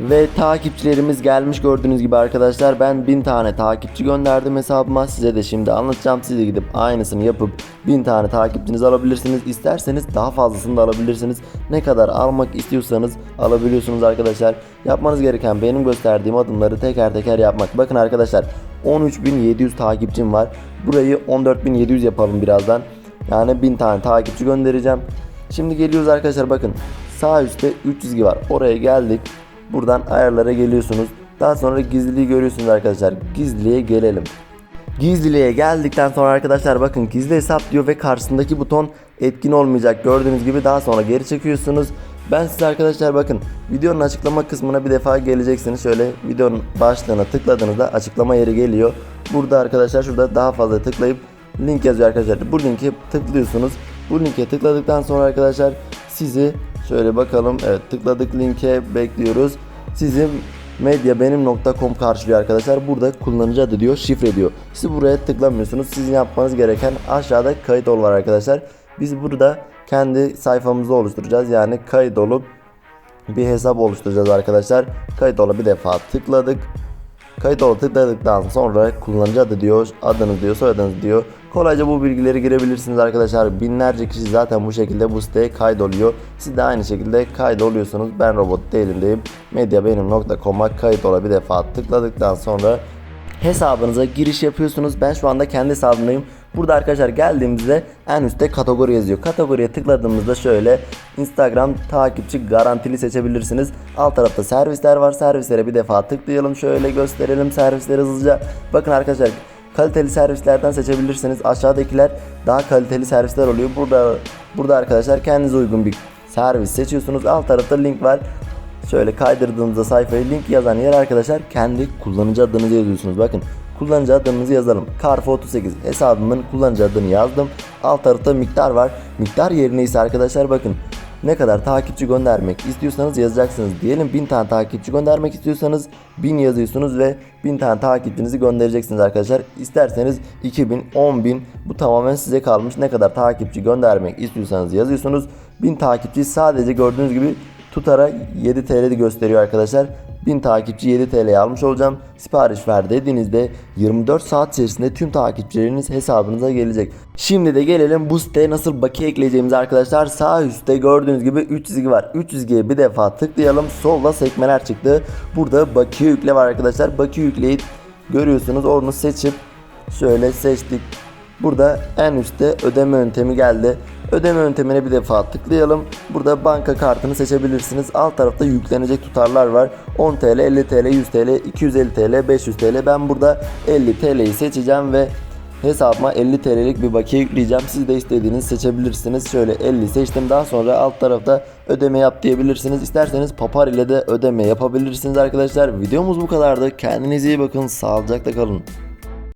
Ve takipçilerimiz gelmiş gördüğünüz gibi arkadaşlar. Ben 1000 tane takipçi gönderdim hesabıma. Size de şimdi anlatacağım. Siz de gidip aynısını yapıp 1000 tane takipçinizi alabilirsiniz. İsterseniz daha fazlasını da alabilirsiniz. Ne kadar almak istiyorsanız alabiliyorsunuz arkadaşlar. Yapmanız gereken benim gösterdiğim adımları teker teker yapmak. Bakın arkadaşlar 13.700 takipçim var. Burayı 14.700 yapalım birazdan. Yani 1000 tane takipçi göndereceğim. Şimdi geliyoruz arkadaşlar bakın. Sağ üstte 3 çizgi var. Oraya geldik Buradan ayarlara geliyorsunuz. Daha sonra gizliliği görüyorsunuz arkadaşlar. Gizliliğe gelelim. Gizliliğe geldikten sonra arkadaşlar bakın gizli hesap diyor ve karşısındaki buton etkin olmayacak. Gördüğünüz gibi daha sonra geri çekiyorsunuz. Ben size arkadaşlar bakın videonun açıklama kısmına bir defa geleceksiniz. Şöyle videonun başlığına tıkladığınızda açıklama yeri geliyor. Burada arkadaşlar şurada daha fazla tıklayıp link yazıyor arkadaşlar. Bu linke tıklıyorsunuz. Bu linke tıkladıktan sonra arkadaşlar sizi şöyle bakalım. Evet tıkladık linke bekliyoruz. Sizi medyabenim.com karşılıyor arkadaşlar. Burada kullanıcı adı diyor, şifre diyor. Siz buraya tıklamıyorsunuz. Sizin yapmanız gereken aşağıda kayıt ol var arkadaşlar. Biz burada kendi sayfamızı oluşturacağız. Yani kayıt olup bir hesap oluşturacağız arkadaşlar. Kayıt ola bir defa tıkladık. Kayıt ol tıkladıktan sonra kullanıcı adı diyor, adınız diyor, soyadınız diyor. Kolayca bu bilgileri girebilirsiniz arkadaşlar. Binlerce kişi zaten bu şekilde bu siteye kaydoluyor. Siz de aynı şekilde kaydoluyorsunuz. Ben robot değilim deyip medyabenim.com'a kayıt ola bir defa tıkladıktan sonra hesabınıza giriş yapıyorsunuz. Ben şu anda kendi hesabımdayım. Burada arkadaşlar geldiğimizde en üstte kategori yazıyor. Kategoriye tıkladığımızda şöyle Instagram takipçi garantili seçebilirsiniz. Alt tarafta servisler var. Servislere bir defa tıklayalım. Şöyle gösterelim servisleri hızlıca. Bakın arkadaşlar kaliteli servislerden seçebilirsiniz. Aşağıdakiler daha kaliteli servisler oluyor. Burada burada arkadaşlar kendinize uygun bir servis seçiyorsunuz. Alt tarafta link var. Şöyle kaydırdığınızda sayfayı link yazan yer arkadaşlar kendi kullanıcı adınızı yazıyorsunuz. Bakın kullanıcı adımızı yazalım. Carfo 38 hesabımın kullanıcı adını yazdım. Alt tarafta miktar var. Miktar yerine ise arkadaşlar bakın ne kadar takipçi göndermek istiyorsanız yazacaksınız. Diyelim 1000 tane takipçi göndermek istiyorsanız 1000 yazıyorsunuz ve 1000 tane takipçinizi göndereceksiniz arkadaşlar. İsterseniz 2000, 10000 bu tamamen size kalmış. Ne kadar takipçi göndermek istiyorsanız yazıyorsunuz. 1000 takipçi sadece gördüğünüz gibi tutara 7 TL'de gösteriyor arkadaşlar. 1000 takipçi 7 TL'ye almış olacağım. Sipariş ver dediğinizde 24 saat içerisinde tüm takipçileriniz hesabınıza gelecek. Şimdi de gelelim bu siteye nasıl bakiye ekleyeceğimiz arkadaşlar. Sağ üstte gördüğünüz gibi 3 çizgi var. 3 çizgiye bir defa tıklayalım. Solda sekmeler çıktı. Burada bakiye yükle var arkadaşlar. Bakiye yükleyi görüyorsunuz. Onu seçip şöyle seçtik. Burada en üstte ödeme yöntemi geldi. Ödeme yöntemine bir defa tıklayalım. Burada banka kartını seçebilirsiniz. Alt tarafta yüklenecek tutarlar var. 10 TL, 50 TL, 100 TL, 250 TL, 500 TL. Ben burada 50 TL'yi seçeceğim ve hesabıma 50 TL'lik bir bakiye yükleyeceğim. Siz de istediğiniz seçebilirsiniz. Şöyle 50 seçtim. Daha sonra alt tarafta ödeme yap diyebilirsiniz. İsterseniz Papar ile de ödeme yapabilirsiniz arkadaşlar. Videomuz bu kadardı. Kendinize iyi bakın. Sağlıcakla kalın.